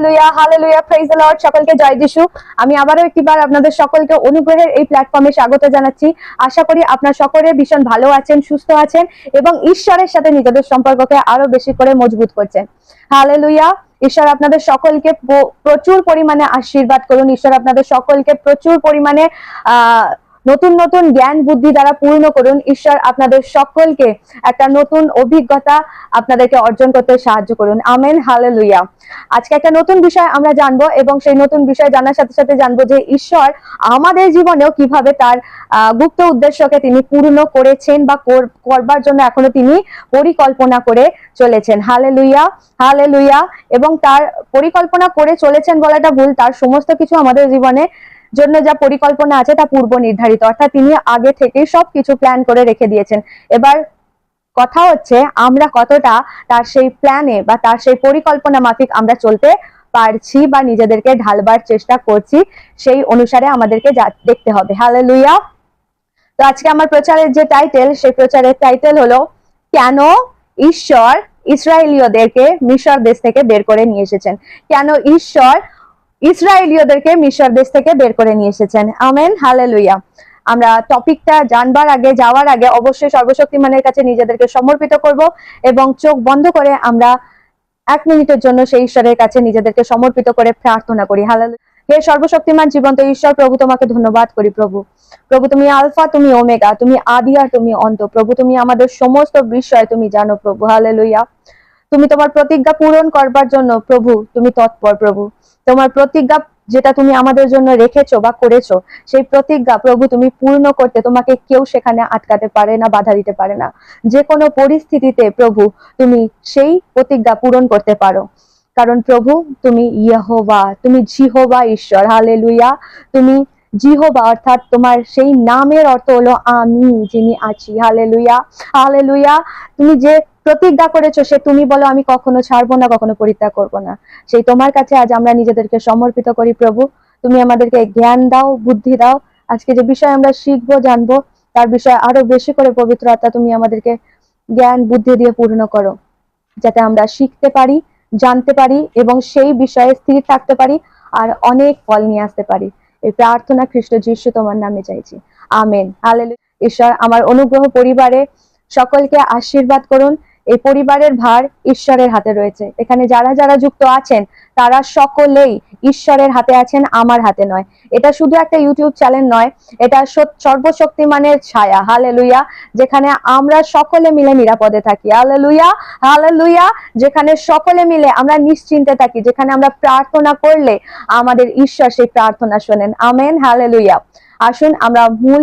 Hallelujah hallelujah praise the Lord সকলকে জয় যিশু। আমি আবারও আপনাদের সকলকে অনুগ্রহের এই প্ল্যাটফর্মে স্বাগত জানাচ্ছি। আশা করি আপনার সকলে ভীষণ ভালো আছেন, সুস্থ আছেন এবং ঈশ্বরের সাথে নিজেদের সম্পর্ককে আরও বেশি করে মজবুত করছেন। হালেলুয়া। ঈশ্বর আপনাদের সকলকে প্রচুর পরিমাণে আশীর্বাদ করুন। ঈশ্বর আপনাদের সকলকে প্রচুর পরিমাণে, আহ নতুন নতুন জ্ঞান, বুদ্ধি দ্বারা পূর্ণ করুন। ঈশ্বর আপনাদের সকলকে একটা নতুন অভিজ্ঞতা আপনাদেরকে অর্জন করতে সাহায্য করুন। Amen, hallelujah. আজকে একটা নতুন বিষয় আমরা জানব এবং সেই নতুন বিষয় জানার সাথে সাথে জানব যে ঈশ্বর আমাদের জীবনেও কীভাবে তার গুপ্ত উদ্দেশ্যকে তিনি পূর্ণ করেছেন বা কর- করবার জন্য এখনও তিনি পরিকল্পনা করে চলেছেন। হালে লুইয়া হালে লুইয়া এবং তার পরিকল্পনা করে চলেছেন বলাটা ভুল। তার সমস্ত কিছু আমাদের জীবনে জন্য যা পরিকল্পনা আছে তা পূর্ব নির্ধারিত। অর্থাৎ তিনি আগে থেকেই সবকিছু প্ল্যান করে রেখে দিয়েছেন। এবার কথা হচ্ছে, আমরা কতটা তার সেই প্ল্যানে বা তার সেই পরিকল্পনা মাফিক আমরা চলতে পারছি বা নিজেদেরকে ঢালবার চেষ্টা করছি, সেই অনুসারে আমাদেরকে দেখতে হবে। হ্যালো লুইয়া তো আজকে আমার প্রচারের যে টাইটেল সেই প্রচারের টাইটেল হলো, কেন ঈশ্বর ইসরায়েলীয়দেরকে মিশর দেশ থেকে বের করে নিয়ে এসেছেন? কেন ঈশ্বর ইসরায়েলীয়দেরকে মিশর দেশ থেকে বের করে নিয়ে এসেছেন। আমেন হালেলুইয়া আমরা টপিকটা জানবার আগে, যাওয়ার আগে অবশ্যই সর্বশক্তিমানের কাছে নিজেদেরকে সমর্পিত করব এবং চোখ বন্ধ করে আমরা এক মিনিটের জন্য সেই ঈশ্বরের কাছে নিজেদেরকে সমর্পিত করে প্রার্থনা করি। হালাল হে সর্বশক্তিমান, জীবন্ত ঈশ্বর, প্রভু, তোমাকে ধন্যবাদ করি প্রভু। প্রভু, তুমি আলফা, তুমি ওমেগা, তুমি আদি আর তুমি অন্ত। প্রভু, তুমি আমাদের সমস্ত বিষয় তুমি জানো প্রভু। হালেলুইয়া তুমি তোমার প্রতিজ্ঞা পূরণ করবার জন্য প্রভু, তুমি তৎপর প্রভু। তোমার প্রতিজ্ঞা যেটা তুমি আমাদের জন্য রেখেছো বা করেছ, সেই প্রতিজ্ঞা প্রভু তুমি পূর্ণ করতে তোমাকে কেউ সেখানে আটকাতে পারে না, বাধা দিতে পারে না। যে কোনো পরিস্থিতিতে প্রভু, তুমি সেই প্রতিজ্ঞা পূরণ করতে পারো। কারণ প্রভু, তুমি ইয়েহোবা তুমি জিহোবা ঈশ্বর। হালে লুইয়া তুমি জিহোবা অর্থাৎ তোমার সেই নামের অর্থ হলো আমি যিনি আছি। হালে লুইয়া হালে লুইয়া তুমি যে প্রতিজ্ঞা করেছ সে তুমি বলো, আমি কখনো ছাড়বো না, কখনো পরিত্যাগ করব না। সেই তোমার কাছে আজ আমরা নিজেদেরকে সমর্পিত করি, প্রভু। তুমি আমাদেরকে জ্ঞান দাও, বুদ্ধি দাও। আজকে যে বিষয় আমরা শিখব, জানব, তার বিষয়ে আরও বেশি করে পবিত্র আত্মা তুমি আমাদেরকে জ্ঞান, বুদ্ধি দিয়ে পূর্ণ করো। যাতে আমরা শিখতে পারি, জানতে পারি এবং সেই বিষয়ে স্থির থাকতে পারি আর অনেক ফল নিয়ে আসতে পারি। এই প্রার্থনা খ্রিস্ট যিশু তোমার নামে চাইছি। আমেন। হালেলুয়া। ঈশ্বর, আমার অনুগ্রহ পরিবারে সকলকে আশীর্বাদ করুন। এই পরিবারের ভার ঈশ্বরের হাতে রয়েছে। এখানে যারা যারা যুক্ত আছেন, তারা সকলেই ঈশ্বরের হাতে আছেন, আমার হাতে নয়। এটা শুধু একটা ইউটিউব চ্যানেল নয়, এটা সর্বশক্তিমানের ছায়া। হালেলুয়া! যেখানে আমরা সকলে মিলে নিরাপদে থাকি। হালেলুয়া! হালেলুয়া! যেখানে সকলে মিলে আমরা নিশ্চিন্তে থাকি, যেখানে আমরা প্রার্থনা করলে আমাদের ঈশ্বর সেই প্রার্থনা শোনেন। Amen, hallelujah! আসুন আমরা মূল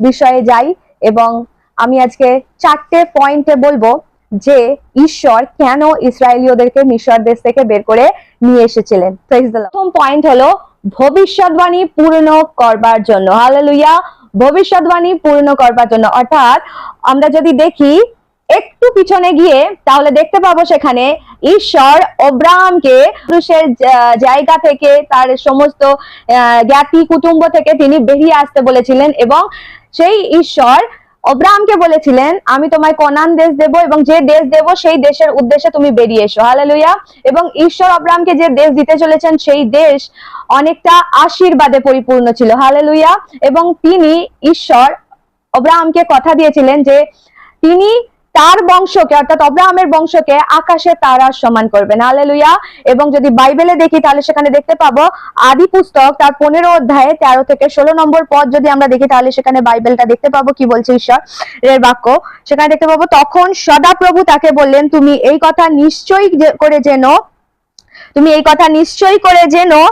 বিষয়ে যাই এবং আমি আজকে চারটে পয়েন্টে বলব যে ঈশ্বর কেন ইসরায়েলীয়দেরকে মিশর দেশ থেকে বের করে নিয়ে এসেছিলেন। প্রথম পয়েন্ট হলো ভবিষ্যৎবাণী পূর্ণ করবার জন্য। হালেলুয়া ভবিষ্যৎবাণী পূর্ণ করবার জন্য। অর্থাৎ আমরা যদি দেখি একটু পিছনে গিয়ে, তাহলে দেখতে পাবো সেখানে ঈশ্বর অব্রাহামকে পুরুষের জায়গা থেকে তার সমস্ত জ্ঞাতি কুটুম্ব থেকে তিনি বেরিয়ে আসতে বলেছিলেন এবং সেই ঈশ্বর অব্রাহামকে বলেছিলেন, আমি তোমায় কনান দেশ দেব এবং যে দেশ দেব সেই দেশের উদ্দেশ্যে তুমি বেরিয়ে এসো। হালালুয়া। এবং ঈশ্বর অব্রাহামকে যে দেশ দিতে চলেছেন, সেই দেশ অনেকটা আশীর্বাদে পরিপূর্ণ ছিল। হালেলুয়া। এবং তিনি ঈশ্বর অব্রাহামকে কথা দিয়েছিলেন যে তিনি তার বংশকে, অর্থাৎ অব্রাহামের বংশকে আকাশে তারার সমান করবেন হালেলুয়া এবং যদি বাইবেলে দেখি, তাহলে সেখানে দেখতে পাবো, আদি পুস্তক তার পনেরো অধ্যায়ে তেরো থেকে ষোলো নম্বর পদ যদি আমরা দেখি, তাহলে সেখানে বাইবেলটা দেখতে পাবো। কি বলছে ঈশ্বর? এর বাক্য। সেখানে দেখতে পাবো, তখন সদাপ্রভু তাকে বললেন, তুমি এই কথা নিশ্চয়ই করে জেনো, তুমি এই কথা নিশ্চয়ই করে জেনো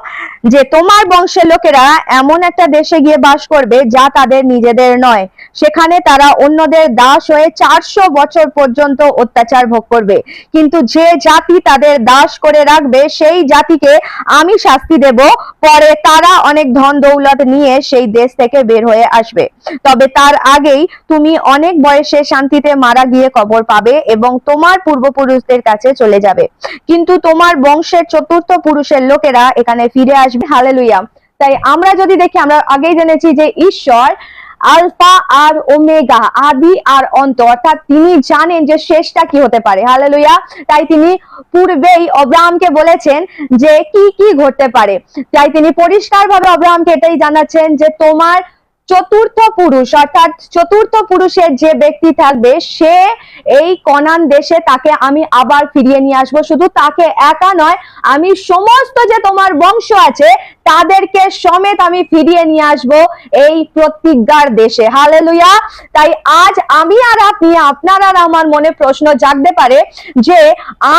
যে তোমার বংশের লোকেরা এমন একটা দেশে গিয়ে বাস করবে যা তাদের নিজেদের নয়। সেখানে তারা অন্যদের দাস হয়ে চারশো বছর পর্যন্ত অত্যাচার ভোগ করবে। কিন্তু যে জাতি তাদের দাস করে রাখবে, সেই জাতিকে আমি শাস্তি দেব। পরে তারা অনেক ধন দৌলত নিয়ে সেই দেশ থেকে বের হয়ে আসবে। তবে তার আগেই তুমি অনেক বয়সে শান্তিতে মারা গিয়ে কবর পাবে এবং তোমার পূর্বপুরুষদের কাছে চলে যাবে। কিন্তু তোমার বংশের চতুর্থ পুরুষের লোকেরা এখানে ফিরে আসবে। হালেলুয়া। তাই আমরা যদি দেখি, আমরা আগেই জেনেছি যে ঈশ্বর আলফা আর ওমেগা, আদি আর অন্ত। অর্থাৎ তিনি জানেন যে শেষটা কি হতে পারে। হালেলুয়া। তাই তিনি পূর্বেই অব্রাহামকে বলেছেন যে কি কি ঘটতে পারে। তাই তিনি পরিষ্কারভাবে অব্রাহামকে এটাই জানাচ্ছেন যে তোমার চতুর্থ পুরুষ, অর্থাৎ চতুর্থ পুরুষের যে ব্যক্তি থাকবে, সে এই কনান দেশে তাকে আমি আবার ফিরিয়ে নিয়ে আসব। শুধু তাকে একা নয়, আমি সমস্ত যে তোমার বংশ আছে তাদেরকে সমেত আমি ফিরিয়ে নিয়ে আসব এই প্রতিজ্ঞার দেশে। হালেলুয়া। তাই আজ আমি আর আপনি, আপনার আর আমার মনে প্রশ্ন জাগতে পারে যে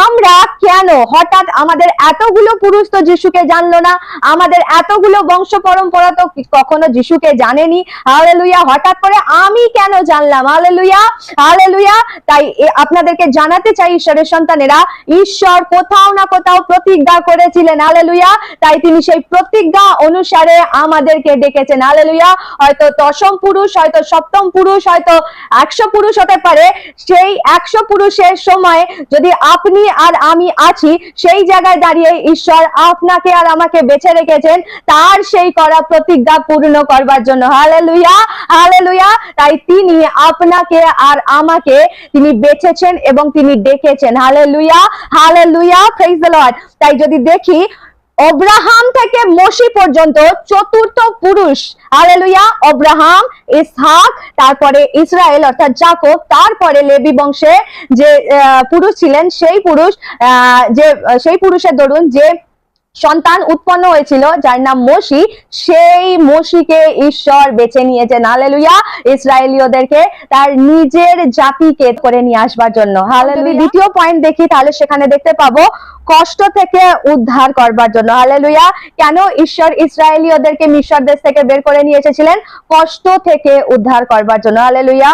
আমরা কেন হঠাৎ আমাদের এতগুলো পুরুষ তো যিশুকে জানলো না, আমাদের এতগুলো বংশ পরম্পরা তো কখনো যিশুকে জানেনি? হালেলুয়া। হঠাৎ করে আমি কেন জানলাম? হালেলুয়া। হালেলুয়া। তাই আপনাদেরকে জানাতে চাই ঈশ্বরের সন্তানেরা, ঈশ্বর কোথাও না কোথাও প্রতিজ্ঞা করেছিলেন। হালেলুয়া। তাই তিনি সেই প্রতিজ্ঞা অনুসারে আমাদেরকে ডেকেছেন। হালেলুয়া। হয়তো দশম পুরুষ, হয়তো সপ্তম পুরুষ, হয়তো একশো পুরুষ হতে পারে। সেই একশো পুরুষের সময় যদি আপনি আর আমি আছি, সেই জায়গায় দাঁড়িয়ে ঈশ্বর আপনাকে আর আমাকে বেছে রেখেছেন, তার সেই করা প্রতিজ্ঞা পূর্ণ করবার জন্য। হালেলুয়া। হালেলুয়া। তাই তিনি আপনাকে আর আমাকে তিনি বেছেছেন এবং তিনি ডেকেছেন। Hallelujah. Hallelujah. Praise the Lord তাই যদি দেখি অব্রাহাম থেকে মসি পর্যন্ত চতুর্থ পুরুষ। আলেলুয়া অব্রাহাম, ইসহাক, তারপরে ইসরায়েল, অর্থাৎ জাকব, তারপরে লেবি বংশে যে পুরুষ ছিলেন, সেই পুরুষ যে, সেই পুরুষের দরুন যে সন্তান উৎপন্ন হয়েছিল যার নাম মসি। সেই মসিকে ঈশ্বর বেছে নিয়েছেন। হালেলুয়া। ইসরায়েলীয়দেরকে তার নিজের জাতিকে করে নিয়ে আসবার জন্য। হালেলুয়া। দ্বিতীয় পয়েন্ট দেখি তাহলে সেখানে দেখতে পাবো কষ্ট থেকে উদ্ধার করবার জন্য। হালেলুয়া। কেন ঈশ্বর ইসরায়েলীয়দেরকে মিশর দেশ থেকে বের করে নিয়ে এসেছিলেন? কষ্ট থেকে উদ্ধার করবার জন্য। হালেলুয়া।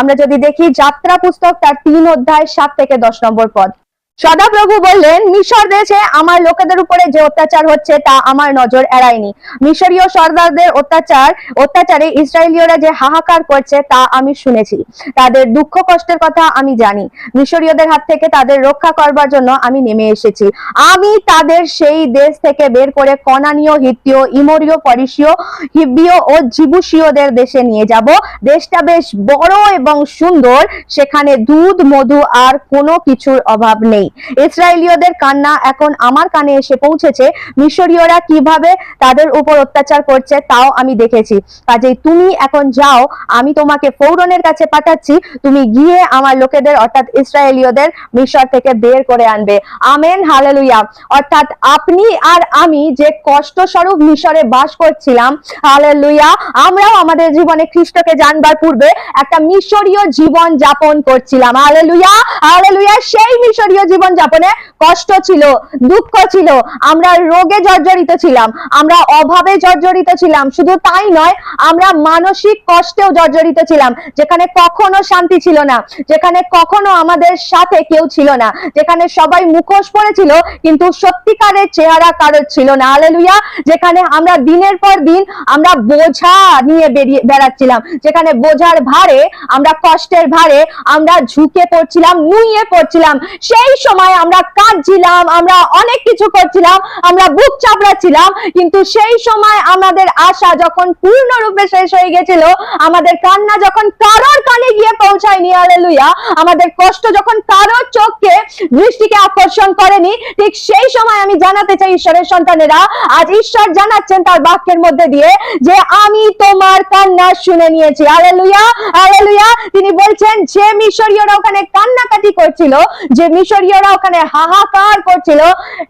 আমরা যদি দেখি যাত্রা পুস্তক তার তিন অধ্যায় সাত থেকে দশ নম্বর পদ। সদাপ্রভু বললেন, মিশর দেশে আমার লোকেদের উপরে যে অত্যাচার হচ্ছে তা আমার নজর এড়ায়নি। মিশরীয় সর্দারদের অত্যাচার, অত্যাচারে ইসরায়েলীয়রা যে হাহাকার করছে তা আমি শুনেছি। তাদের দুঃখ কষ্টের কথা আমি জানি। মিশরীয়দের হাত থেকে তাদের রক্ষা করবার জন্য আমি নেমে এসেছি। আমি তাদের সেই দেশ থেকে বের করে কনানীয়, হিত্তীয়, ইমরীয় পরিসীয় হিব্বীয় ও জিবুসীয়দের দেশে নিয়ে যাব। দেশটা বেশ বড় এবং সুন্দর, সেখানে দুধ, মধু আর কোনো কিছুর অভাব নেই। ইসরায়েলীয়দের কান্না এখন আমার কানে এসে পৌঁছেছে। মিশরীয়রা কীভাবে তাদের উপর অত্যাচার করছে তাও আমি দেখেছি। কাজেই তুমি এখন যাও, আমি তোমাকে ফৌরনের কাছে পাঠাচ্ছি। তুমি গিয়ে আমার লোকেদের, অর্থাৎ ইসরায়েলীয়দের মিশর থেকে বের করে আনবে। Amen, hallelujah. অর্থাৎ আপনি আর আমি যে কষ্ট স্বরূপ মিশরে বাস করছিলাম, হালেলুয়া, আমরাও আমাদের জীবনে খ্রিস্টকে জানবার পূর্বে একটা মিশরীয় জীবন যাপন করছিলাম। হালেলুয়া হালেলুয়া, সেই মিশরীয় জীবন যাপনে কষ্ট ছিল, দুঃখ ছিল, আমরা রোগে জর্জরিত ছিলাম, আমরা অভাবে জর্জরিত ছিলাম, শুধু তাই নয়, আমরা মানসিক কষ্টেও জর্জরিত ছিলাম, যেখানে কখনো শান্তি ছিল না, যেখানে কখনো আমাদের সাথে কেউ ছিল না, যেখানে সবাই মুখোশ পড়েছিল, কিন্তু সত্যিকারের চেহারা কারোর ছিল না, হালেলুয়া, যেখানে আমরা দিনের পর দিন আমরা বোঝা নিয়ে বেরিয়ে বেড়াচ্ছিলাম, যেখানে বোঝার ভারে, আমরা কষ্টের ভারে আমরা ঝুঁকে পড়ছিলাম, নুইয়ে পড়ছিলাম, সেই সময় আমরা কাঁদছিলাম, আমরা অনেক কিছু করছিলাম, আমরা বুক চাপড়াচ্ছিলাম, কিন্তু সেই সময় আমাদের আশা যখন পূর্ণরূপে শেষ হয়ে গেছিল, আমাদের কান্না যখন কারোর কানে গিয়ে পৌঁছায়নি হালেলুয়া আমাদের কষ্ট যখন কারোর চোখকে দৃষ্টিকে আকর্ষণ করেনি, ঠিক সেই সময় আমি জানাতে চাই ঈশ্বরের সন্তানেরা, আজ ঈশ্বর জানাচ্ছেন তার বাক্যের মধ্যে দিয়ে যে আমি তোমার কান্না শুনে নিয়েছি হালেলুয়া হালেলুয়া তিনি বলছেন যে মিশরীয়রা ওখানে কান্নাকাটি করছিল, যে মিশরীয়রা ওখানে হাহাকার করছিল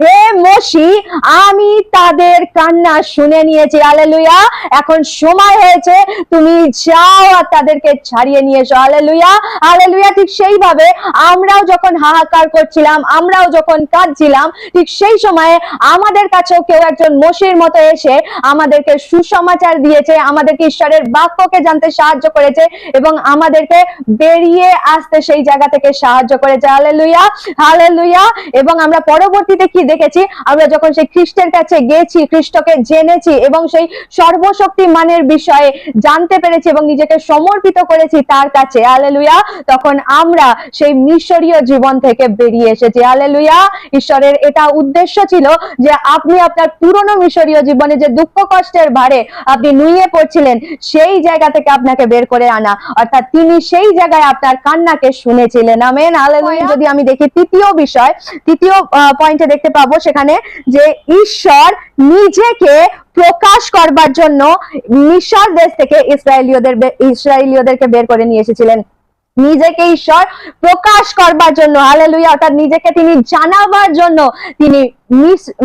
হে মসি, আমি তাদের কান্না শুনে নিয়েছি, হালেলুয়া, এখন সময় হয়েছে, তুমি যাও আর তাদেরকে ছাড়িয়ে নিয়ে এসো, হালেলুয়া। হালেলুয়া, ঠিক সেইভাবে আমরাও যখন হাহাকার করছিলাম, আমরাও যখন কাঁদছিলাম, ঠিক সেই সময়ে আমাদের কাছেও কেউ একজন মসির মতো এসে আমাদেরকে সুসমাচার দিয়েছে, আমাদেরকে ঈশ্বরের বাক্যকে জানতে সাহায্য করেছে এবং আমাদেরকে বেরিয়ে আসতে সেই জায়গা থেকে সাহায্য করেছে। হালেলুয়া হালেলুয়া এবং আমরা পরবর্তীতে কি দেখেছি? আমরা যখন সেই খ্রিস্টের কাছে গেছি, খ্রিস্টকে জেনেছি এবং সেই সর্বশক্তি মানের বিষয়ে জানতে পেরেছি এবং নিজেকে সমর্পিত করেছি তার কাছে হালেলুয়া তখন আমরা সেই মিশরীয় জীবন থেকে বেরিয়ে এসেছি। হালেলুয়া ঈশ্বরের এটা উদ্দেশ্য ছিল যে আপনি আপনার পুরনো মিশরীয় জীবনে যে দুঃখ কষ্টের ভারে আপনি নুয়ে পড়ছিলেন, সেই জায়গা থেকে আপনাকে বের করে আনা। অর্থাৎ তিনি সেই জায়গায় আপনার কান্নাকে শুনেছিলেন। আমেন হালেলুয়া যদি আমি দেখি তৃতীয় বিষয় তৃতীয় পয়েন্টে দেখতে পাবো সেখানে যে ঈশ্বর নিজেকে প্রকাশ করবার জন্য মিশর দেশ থেকে ইসরায়েলীয়দের ইসরায়েলীয়দেরকে বের করে নিয়ে এসেছিলেন। নিজেকে ঈশ্বর প্রকাশ করবার জন্য হালেলুয়া অর্থাৎ নিজেকে তিনি জানাবার জন্য তিনি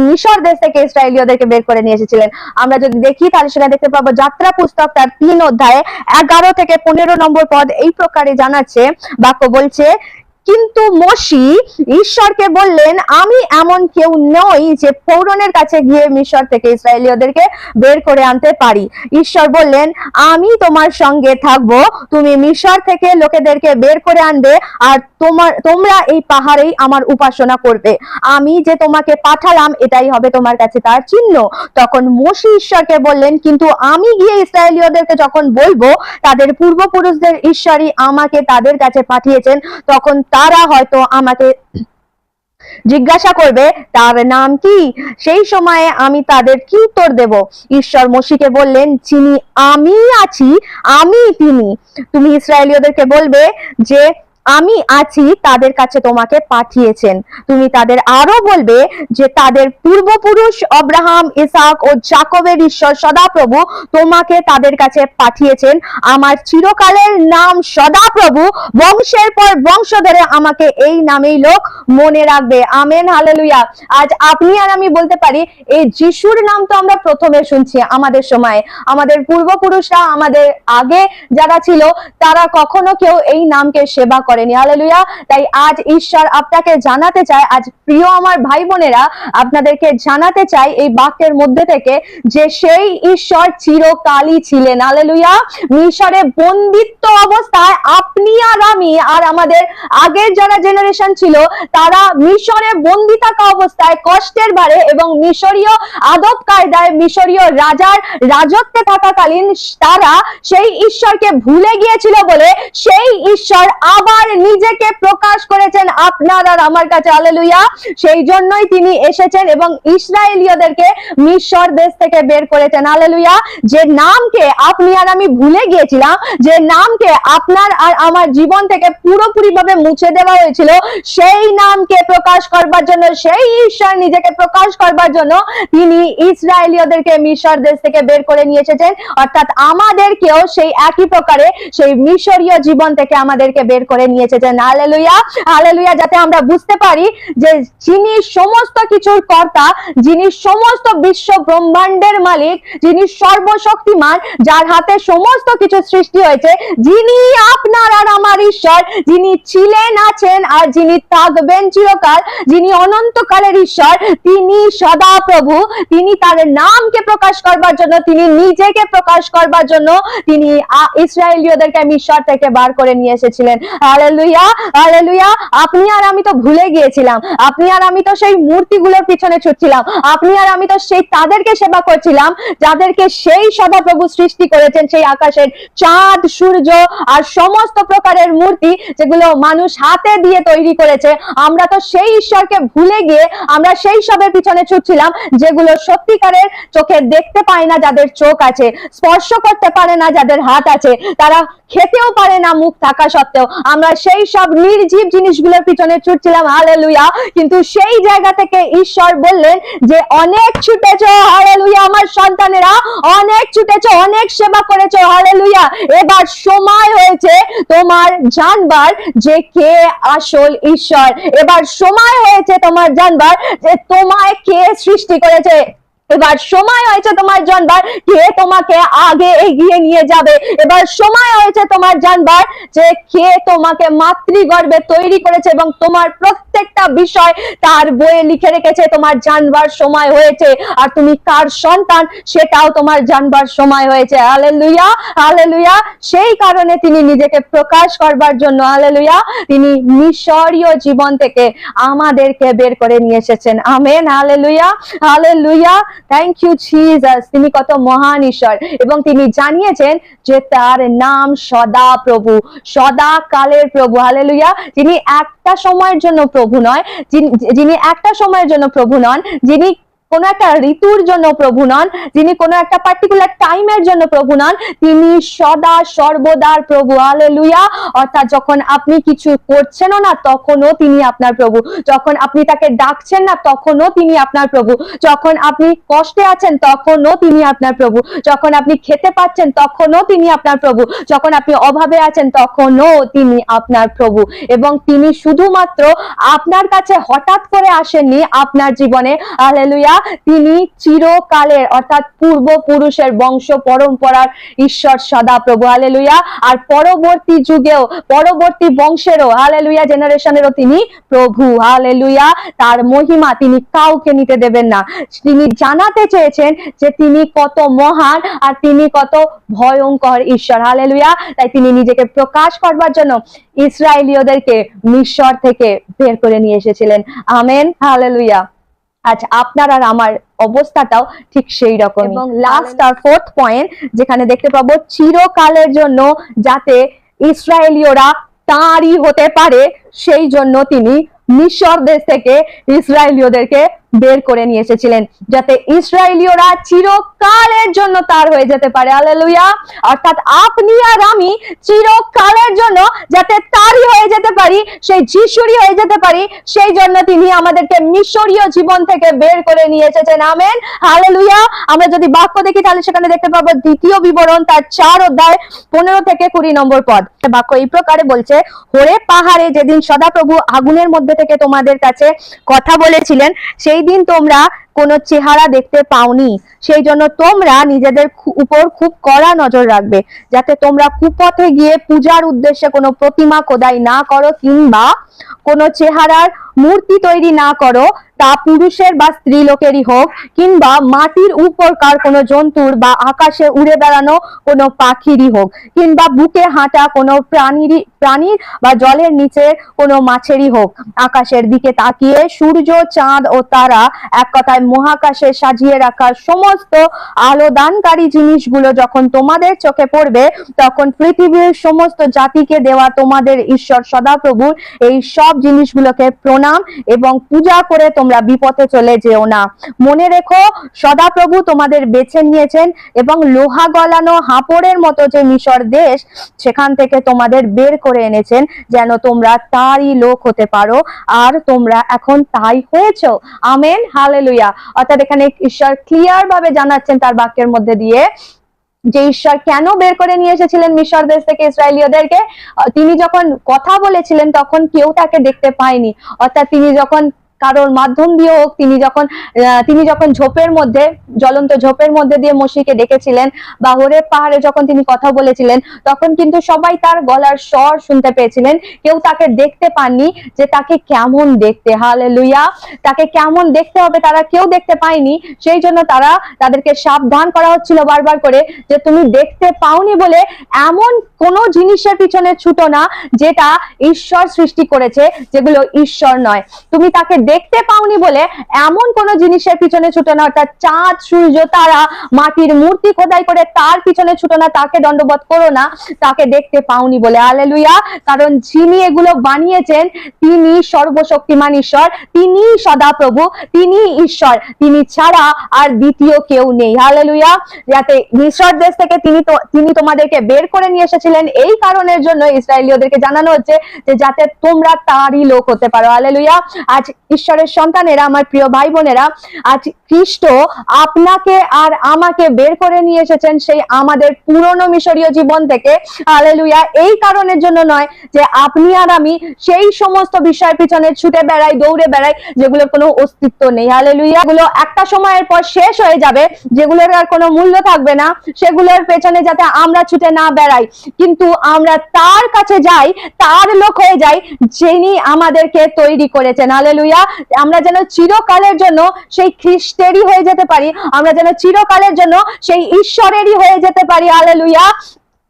মিশর দেশ থেকে ইসরায়েলীয়দেরকে বের করে নিয়ে এসেছিলেন। আমরা যদি দেখি, তাহলে সেটা দেখতে পাবো যাত্রা পুস্তক তার তিন অধ্যায়ে এগারো থেকে পনেরো নম্বর পদ এই প্রকারে জানাচ্ছে, বাক্য বলছে কিন্তু মসি ঈশ্বরকে বললেন, আমি এমন কেউ নই যে ফৌরনের কাছে গিয়ে মিশর থেকে ইসরায়েলীয়দেরকে বের করে আনতে পারি। ঈশ্বর বললেন, আমি তোমার সঙ্গে থাকব। তুমি মিশর থেকে লোকেদেরকে বের করে আনবে আর তোমার, তোমরা এই পাহাড়েই আমার উপাসনা করবে। আমি যে তোমাকে পাঠালাম, এটাই হবে তোমার কাছে তার চিহ্ন। তখন মসি ঈশ্বরকে বললেন, কিন্তু আমি গিয়ে ইসরায়েলীয়দেরকে যখন বলব, তাদের পূর্বপুরুষদের ঈশ্বরই আমাকে তাদের কাছে পাঠিয়েছেন। তখন তারা হয়তো আমাকে জিজ্ঞাসা করবে, তার নাম কি? সেই সময়ে আমি তাদের কি উত্তর দেব? ঈশ্বর মসিকে বললেন, যিনি আমি আছি, আমি তিনি। তুমি ইসরায়েলীয়দেরকে বলবে যে আমি আছি তাদের কাছে তোমাকে পাঠিয়েছেন। তুমি তাদের আরও বলবে যে তাদের পূর্বপুরুষ অব্রাহাম, ইসাক ও জাকবের ঈশ্বর সদাপ্রভু তোমাকে তাদের কাছে পাঠিয়েছেন। আমার চিরকালের নাম সদাপ্রভু। বংশের পর বংশ ধরে আমাকে এই নামেই লোক মনে রাখবে। Amen, hallelujah. আজ আপনি আর আমি বলতে পারি, এই যিশুর নাম তো আমরা প্রথমে শুনছি আমাদের সময়। আমাদের পূর্বপুরুষরা আমাদের আগে যারা ছিল, তারা কখনো কেউ এই নামকে সেবা করেনি। হালেলুয়া তাই আজ ঈশ্বর আপনাকে জানাতে চায়, আজ প্রিয় আমার ভাই বোনেরা, আপনাদেরকে জানাতে চাই এই বাক্যের মধ্যে থেকে যে সেই ঈশ্বর চিরকালই ছিলেন। হালেলুয়া মিশরে বন্দিত্ব অবস্থায় আপনি আর আমি আর আমাদের আগের যারা জেনারেশন ছিল, তারা মিশরে বন্দি থাকা অবস্থায় কষ্টের ভারে এবং মিশরীয় আদব কায়দায় মিশরীয় রাজার রাজত্বে থাকাকালীন তারা সেই ঈশ্বরকে ভুলে গিয়েছিল বলে সেই ঈশ্বর আবার নিজেকে প্রকাশ করেছেন আপনার আর আমার কাছে আলেলুইয়া সেই জন্যই তিনি এসেছেন এবং ইসরায়েলীয়দেরকে মিশর দেশ থেকে বের করেছেন আলেলুইয়া যে নামকে আপনি আর আমি ভুলে গিয়েছিলাম, যে নামকে আপনার আর আমার জীবন থেকে পুরোপুরি ভাবে মুছে দেওয়া হয়েছিল, সেই নামকে প্রকাশ করবার জন্য, সেই ঈশ্বর নিজেকে প্রকাশ করবার জন্য তিনি ইসরায়েলীয়দেরকে মিশর দেশ থেকে বের করে নিয়ে এসেছেন। অর্থাৎ আমাদেরকেও সেই একই প্রকারে সেই মিশরীয় জীবন থেকে আমাদেরকে বের করে নিয়ে এসেছেন হালেলুয়া হালেলুয়া, যাতে আমরা বুঝতে পারি যে যিনি সমস্ত কিছুর কর্তা, যিনি সমস্ত বিশ্ব ব্রহ্মাণ্ডের মালিক, যিনি সর্বশক্তিমান, যার হাতে সমস্ত কিছু সৃষ্টি হয়েছে, যিনি আপনার আর আমার ঈশ্বর, যিনি ছিলেন, আছেন, আর যিনি থাকবেন চিরকাল, যিনি অনন্তকালের ঈশ্বর, তিনি সদা প্রভু, তিনি তার নামকে প্রকাশ করবার জন্য, তিনি নিজেকে প্রকাশ করবার জন্য, তিনি ইসরায়েলীয়দেরকে মিশর থেকে বার করে নিয়ে এসেছিলেন। হালেলুয়া হালেলুয়া আপনি আর আমি তো ভুলে গিয়েছিলাম। আপনি আর আমি তো সেই মূর্তিগুলোর পিছনে ছুটছিলাম। আপনি আর আমি তো সেই তাদেরকে সেবা করছিলাম, যাদেরকে সেই সদাপ্রভু সৃষ্টি করেছেন সেই আকাশের চাঁদ, সূর্য আর সমস্ত প্রকারের মূর্তি যেগুলো মানুষ হাতে দিয়ে তৈরি করেছে। আমরা তো সেই ঈশ্বরকে ভুলে গিয়ে আমরা সেই সবের পিছনে ছুটছিলাম, যেগুলো সত্যিকারের চোখে দেখতে পায় না যাদের চোখ আছে, স্পর্শ করতে পারে না যাদের হাত আছে। তারা খেতেও পারে না মুখ থাকা সত্ত্বেও। আমরা সেই সব নির্জীব জিনিসগুলোর পিছনে ছুটছিলাম, হালেলুয়া। কিন্তু সেই জায়গা থেকে ঈশ্বর বললেন যে, অনেক ছুটেছ, হালেলুয়া, আমার সন্তানেরা। অনেক ছুটেছ, অনেক সেবা করেছ, হালেলুয়া। এবার সময় হয়েছে তোমার জানবার যে কে আসল ঈশ্বর। এবার সময় হয়েছে তোমার জানবার যে তোমায় কে সৃষ্টি করেছে। এবার সময় হয়েছে তোমার জানবার কে তোমাকে আগে এগিয়ে নিয়ে যাবে। এবার সময় হয়েছে তোমার জানবার যে কে তোমাকে মাতৃগর্ভে তৈরি করেছে এবং তোমার প্রত্যেকটা বিষয় তার বইয়ে লিখে রেখেছে। তোমার জানবার সময় হয়েছে। আর তুমি কার সন্তান সেটাও তোমার জানবার সময় হয়েছে। হালেলুয়া হালেলুয়া সেই কারণে তিনি নিজেকে প্রকাশ করবার জন্য হালেলুয়া তিনি মিশরীয় জীবন থেকে আমাদেরকে বের করে নিয়ে এসেছেন। Amen hallelujah hallelujah thank you Jesus তিনি কত মহান ঈশ্বর। এবং তিনি জানিয়েছেন যে তার নাম সদা প্রভু সদা কালের প্রভু। হালেলুয়া যিনি একটা সময়ের জন্য প্রভু নয়, যিনি- যিনি একটা সময়ের জন্য প্রভু নন, যিনি কোনো একটা ঋতুর জন্য প্রভু নন, যিনি কোনো একটা পার্টিকুলার টাইমের জন্য প্রভু নন, তিনি সদা সর্বদার প্রভু। হালেলুয়া অর্থাৎ যখন আপনি কিছু করছেনও না, তখনও তিনি আপনার প্রভু। যখন আপনি তাকে ডাকছেন না, তখনও তিনি আপনার প্রভু। যখন আপনি কষ্টে আছেন, তখনও তিনি আপনার প্রভু। যখন আপনি খেতে পাচ্ছেন, তখনও তিনি আপনার প্রভু। যখন আপনি অভাবে আছেন, তখনও তিনি আপনার প্রভু। এবং তিনি শুধুমাত্র আপনার কাছে হঠাৎ করে আসেননি আপনার জীবনে। হালেলুয়া তিনি চিরকালের, অর্থাৎ পূর্বপুরুষের বংশ পরম্পরার ঈশ্বর সদা প্রভু, হালেলুয়া। আর পরবর্তী যুগেও, পরবর্তী বংশেরও, হালেলুয়া জেনারেশনেরও তিনি প্রভু, হালেলুয়া। তার মহিমা তিনি কাউকে নিতে দেবেন না। তিনি জানাতে চেয়েছেন যে তিনি কত মহান আর তিনি কত ভয়ঙ্কর ঈশ্বর, হালেলুয়া। তাই তিনি নিজেকে প্রকাশ করবার জন্য ইসরায়েলীয়দেরকে মিশর থেকে বের করে নিয়ে এসেছিলেন। Amen, hallelujah. আচ্ছা আপনার আর আমার অবস্থাটাও ঠিক সেই রকম এবং লাস্ট আর ফোর্থ পয়েন্ট যেখানে দেখতে পাবো চিরকালের জন্য যাতে ইসরায়েলীয়রা তাঁরই হতে পারে সেই জন্য তিনি মিশর দেশ থেকে ইসরায়েলীয়দেরকে বের করে নিয়ে এসেছিলেন যাতে ইসরায়েলীয়রা চিরকালের জন্য তার হয়ে যেতে পারে। আলেলুয়া অর্থাৎ আপনি আর আমি চিরকালের জন্য যাতে তারই হয়ে যেতে পারি, সেই যিশুরই হয়ে যেতে পারি, সেই জন্য তিনি আমাদেরকে মিশরীয় জীবন থেকে বের করে নিয়ে এসেছেন। আমেন হালেলুয়া আমরা যদি বাক্য দেখি, তাহলে সেখানে দেখতে পাবো দ্বিতীয় বিবরণ, তার চার অধ্যায় পনেরো থেকে কুড়ি নম্বর পদ। বাক্য এই প্রকারে বলছে, হোরে পাহাড়ে যেদিন সদাপ্রভু আগুনের মধ্যে থেকে তোমাদের কাছে কথা বলেছিলেন, সেই দিন তোমরা কোনো চেহারা দেখতে পাওনি। সেই জন্য তোমরা নিজেদের উপর খুব কড়া নজর রাখবে, যাতে তোমরা কুপথে গিয়ে পূজার উদ্দেশ্যে কোনো প্রতিমা খোদাই না করো কিংবা কোনো চেহারার মূর্তি তৈরি না করো, তা পুরুষের বা স্ত্রী লোকেরই হোক, কিংবা মাটির উপরকার কোনো জন্তুর বা আকাশে উড়ে বেড়ানো কোনো পাখিরই হোক, কিংবা বুকে হাঁটা কোনো প্রাণীরই প্রাণীর বা জলের নিচে কোনো মাছেরই হোক। আকাশের দিকে তাকিয়ে সূর্য, চাঁদ ও তারা এক কথায় মহাকাশে সাজিয়ে রাখা সমস্ত আলোদানকারী জিনিসগুলো যখন তোমাদের চোখে পড়বে, তখন পৃথিবীর সমস্ত জাতিকে দেওয়া তোমাদের ঈশ্বর সদাপ্রভুর এই সব জিনিসগুলোকে প্রণাম এবং পূজা করে তোমরা বিপথে চলে যেও না। মনে রেখো, সদাপ্রভু তোমাদের বেছে নিয়েছেন এবং লোহা গলানো হাঁপড়ের মতো যে মিশর দেশ, সেখান থেকে তোমাদের বের করে এনেছেন যেন তোমরা তারই লোক হতে পারো। আর তোমরা এখন তাই হয়েছো। Amen, hallelujah. অর্থাৎ এখানে ঈশ্বর ক্লিয়ার ভাবে জানাচ্ছেন তার বাক্যের মধ্যে দিয়ে যে ঈশ্বর কেন বের করে নিয়ে এসেছিলেন মিশর দেশ থেকে ইসরায়েলীয়দেরকে? তিনি যখন কথা বলেছিলেন তখন কেউ তাকে দেখতে পায়নি। অর্থাৎ তিনি যখন কারোর মাধ্যম দিয়ে হোক, তিনি যখন তিনি যখন ঝোপের মধ্যে, জ্বলন্ত ঝোপের মধ্যে দিয়ে মসিকে ডেকেছিলেন বা হোরেব পাহাড়ে যখন তিনি কথা বলেছিলেন, তখন কিন্তু সবাই তার গলার স্বর শুনতে পেয়েছিলেন। কেউ তাকে দেখতে পাননি যে তাকে কেমন দেখতে। হালে লুইয়া তাকে কেমন দেখতে হবে তারা কেউ দেখতে পায়নি। সেই জন্য তারা তাদেরকে সাবধান করা হচ্ছিল বারবার করে যে তুমি দেখতে পাওনি বলে এমন কোন জিনিসের পিছনে ছুটো না যেটা ঈশ্বর সৃষ্টি করেছে, যেগুলো ঈশ্বর নয়। তুমি তাকে দেখতে পাওনি বলে এমন কোন জিনিসের পিছনে ছুটো না, অর্থাৎ চাঁদ, সূর্য, তারা, মাটির মূর্তি খোদাই করে তার পিছনে ছুটো না, তাকে দণ্ডবোধ করো না, তাকে দেখতে পাওনি বলে। আলেলুয়া কারণ যিনি এগুলো বানিয়েছেন, তিনি সর্বশক্তিমান ঈশ্বর, তিনি সদাপ্রভু, তিনি ঈশ্বর, তিনি ছাড়া আর দ্বিতীয় কেউ নেই। হালেলুয়া যাতে মিশর দেশ থেকে তিনি তিনি তোমাদেরকে বের করে নিয়ে এসেছিলেন, এই কারণের জন্য ইসরায়েলীয়দেরকে জানানো হচ্ছে যে যাতে তোমরা তারই লোক হতে পারো। হালেলুয়া আজ ঈশ্বরের সন্তানেরা, আমার প্রিয় ভাই বোনেরা আজ খ্রিস্ট আপনাকে আর আমাকে বের করে নিয়ে এসেছেন সেই আমাদের পুরনো মিশরীয় জীবন থেকে। হালেলুয়া এই কারণের জন্য নয় যে আপনি আর আমি সেই সমস্ত বিষয়ের পিছনে ছুটে বেড়াই, দৌড়ে বেড়াই, যেগুলোর কোনো অস্তিত্ব নেই। হালেলুয়া গুলো একটা সময়ের পর শেষ হয়ে যাবে, যেগুলোর আর কোনো মূল্য থাকবে না, সেগুলোর পেছনে যাতে আমরা ছুটে না বেড়াই। কিন্তু আমরা তার কাছে যাই, তার লোক হয়ে যাই, যিনি আমাদেরকে তৈরি করেছেন। হালেলুয়া আমরা যেন চিরকালের জন্য সেই খ্রিস্টেরই হয়ে যেতে পারি, আমরা যেন চিরকালের জন্য সেই ঈশ্বরেরই হয়ে যেতে পারি হালেলুয়া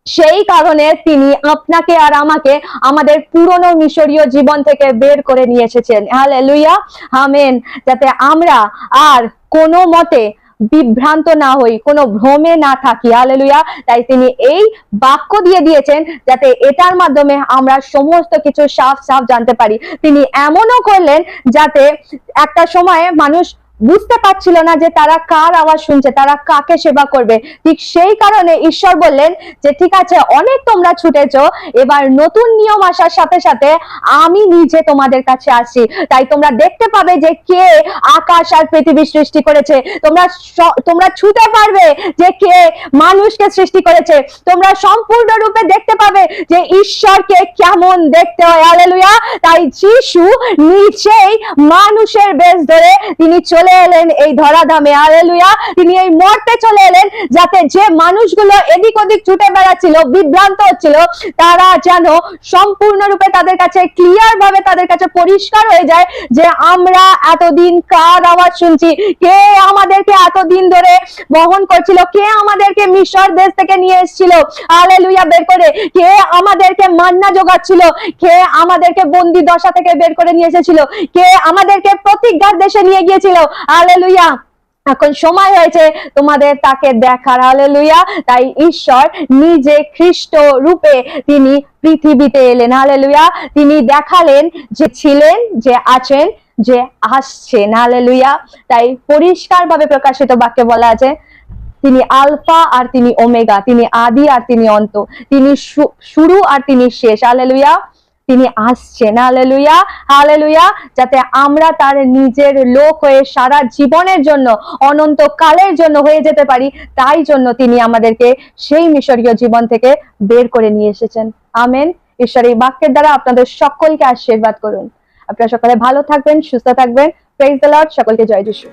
সেই কারণে তিনি আপনাকে আর আমাকে আমাদের পুরনো মিশরীয় জীবন থেকে বের করে নিয়ে এসেছেন হ্যালে লুইয়া হামেন যাতে আমরা আর কোনো মতে বিভ্রান্ত না হই, কোনো ভ্রমে না থাকি। আলেলুয়া তাই তিনি এই বাক্য দিয়ে দিয়েছেন যাতে এটার মাধ্যমে আমরা সমস্ত কিছু সাফ সাফ জানতে পারি। তিনি এমনও করলেন যাতে একটা সময়ে মানুষ বুঝতে পারছিল না যে তারা কার আওয়াজ শুনছে, তারা কাকে সেবা করবে। ঠিক সেই কারণে ঈশ্বর বললেন যে, ঠিক আছে, অনেক তোমরা ছুটেছ, এবার নতুন নিয়ম আসার সাথে সাথে আমি নিজে তোমাদের কাছে আসি। তাই তোমরা দেখতে পাবে যে কে আকাশ আর পৃথিবী সৃষ্টি করেছে। তোমরা তোমরা ছুতে পারবে যে কে মানুষকে সৃষ্টি করেছে। তোমরা সম্পূর্ণ রূপে দেখতে পাবে যে ঈশ্বরকে কেমন দেখতে হয়। আলেলুয়া তাই যিশু নিজেই মানুষের বেশ ধরে তিনি চলে এলেন এই ধরাধামে। হালেলুয়া। তিনি এই মর্তে চলে এলেন যাতে যে মানুষগুলো এদিক ওদিক ছুটে বেড়াচ্ছিল, বিভ্রান্ত হচ্ছিল, তারা যেন সম্পূর্ণরূপে তাদের কাছে ক্লিয়ার ভাবে তাদের কাছে পরিষ্কার হয়ে যায় যে আমরা এতদিন কার আওয়াজ শুনছি? কে আমাদেরকে এতদিন ধরে বহন করছিল? কে আমাদেরকে মিশর দেশ থেকে নিয়ে এসেছিল? হালেলুয়া, বের করে। কে আমাদেরকে মান্না জোগাচ্ছিল কে আমাদেরকে বন্দি দশা থেকে বের করে নিয়ে এসেছিল? কে আমাদেরকে প্রতিজ্ঞার দেশে নিয়ে গিয়েছিল? হালেলুয়া এখন সময় হয়েছে তোমাদের তাকে দেখার। হালেলুয়া তাই ঈশ্বর নিজে খ্রিস্ট রূপে তিনি পৃথিবীতে এলেন। হালেলুয়া তিনি দেখালেন যে ছিলেন, যে আছেন, যে আসছেন। হালেলুয়া তাই পরিষ্কারভাবে প্রকাশিত বাক্যে বলা আছে, তিনি আলফা আর তিনি ওমেগা, তিনি আদি আর তিনি অন্ত, তিনি শুরু আর তিনি শেষ। হালেলুয়া তিনি আসছেন। হালেলুয়া হালেলুয়া যাতে আমরা তার নিজের লোক হয়ে সারা জীবনের জন্য অনন্ত কালের জন্য হয়ে যেতে পারি, তাই জন্য তিনি আমাদেরকে সেই মিশরীয় জীবন থেকে বের করে নিয়ে এসেছেন। আমেন। ঈশ্বর এই বাক্যের দ্বারা আপনাদের সকলকে আশীর্বাদ করুন। আপনারা সকলে ভালো থাকবেন, সুস্থ থাকবেন। প্রেজ দ্য লর্ড সকলকে জয় যিশু।